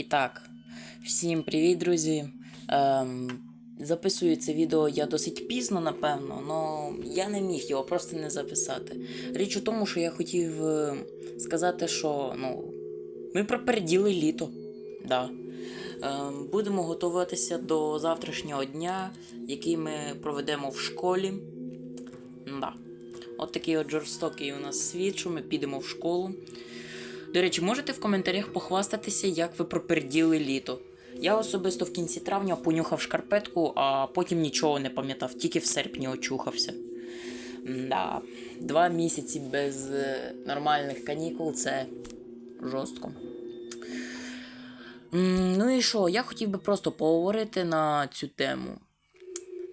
І так, всім привіт, друзі. Ем, записую це відео я досить пізно, напевно, але я не міг його просто не записати. Річ у тому, що я хотів е, сказати, що ну, ми пропереділи літо. Да. Ем, будемо готуватися до завтрашнього дня, який ми проведемо в школі. Да. От такий от жорстокий у нас світ, що ми підемо в школу. До речі, можете в коментарях похвастатися, як ви проперділи літо. Я особисто в кінці травня понюхав шкарпетку, а потім нічого не пам'ятав, тільки в серпні очухався. Да. Два місяці без е, нормальних канікул це жорстко. Ну і що, я хотів би просто поговорити на цю тему.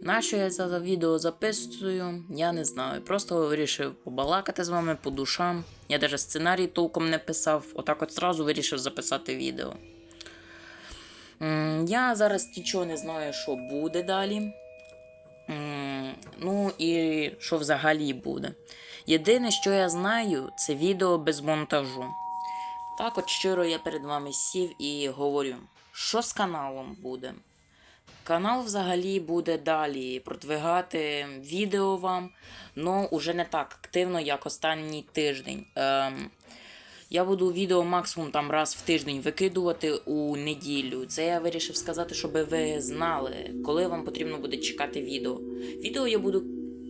Нащо я це відео записую, я не знаю. Просто вирішив побалакати з вами по душам. Я навіть сценарій толком не писав, отак от зразу вирішив записати відео. Я зараз нічого не знаю, що буде далі. Ну і що взагалі буде. Єдине, що я знаю, це відео без монтажу. Так от щиро я перед вами сів і говорю, що з каналом буде. Канал взагалі буде далі продвигати відео вам, але уже не так активно, як останній тиждень. Ем, я буду відео максимум там раз в тиждень викидувати у неділю. Це я вирішив сказати, щоб ви знали, коли вам потрібно буде чекати відео. Відео я буду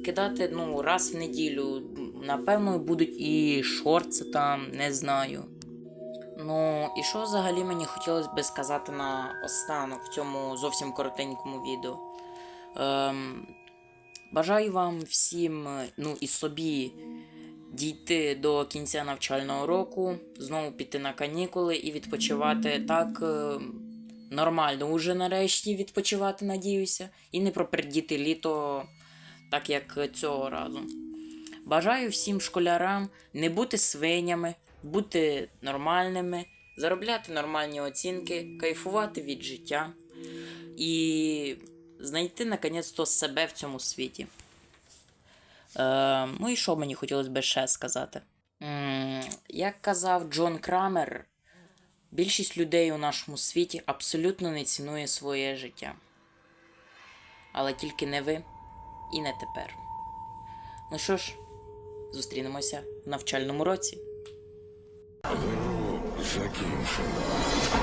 кидати ну, раз в неділю. Напевно, будуть і шорти там, не знаю. Ну, і що взагалі мені хотілося би сказати на останок в цьому зовсім коротенькому відео. Ем, бажаю вам всім, ну і собі, дійти до кінця навчального року, знову піти на канікули і відпочивати так е, нормально, уже нарешті відпочивати, надіюся, і не пропердіти літо так, як цього разу. Бажаю всім школярам не бути свинями, бути нормальними, заробляти нормальні оцінки, кайфувати від життя і знайти наконець-то себе в цьому світі. Е, ну і що мені хотілося б ще сказати? Як казав Джон Крамер, більшість людей у нашому світі абсолютно не цінує своє життя. Але тільки не ви і не тепер. Ну що ж, зустрінемося в навчальному році. aqui um xodó.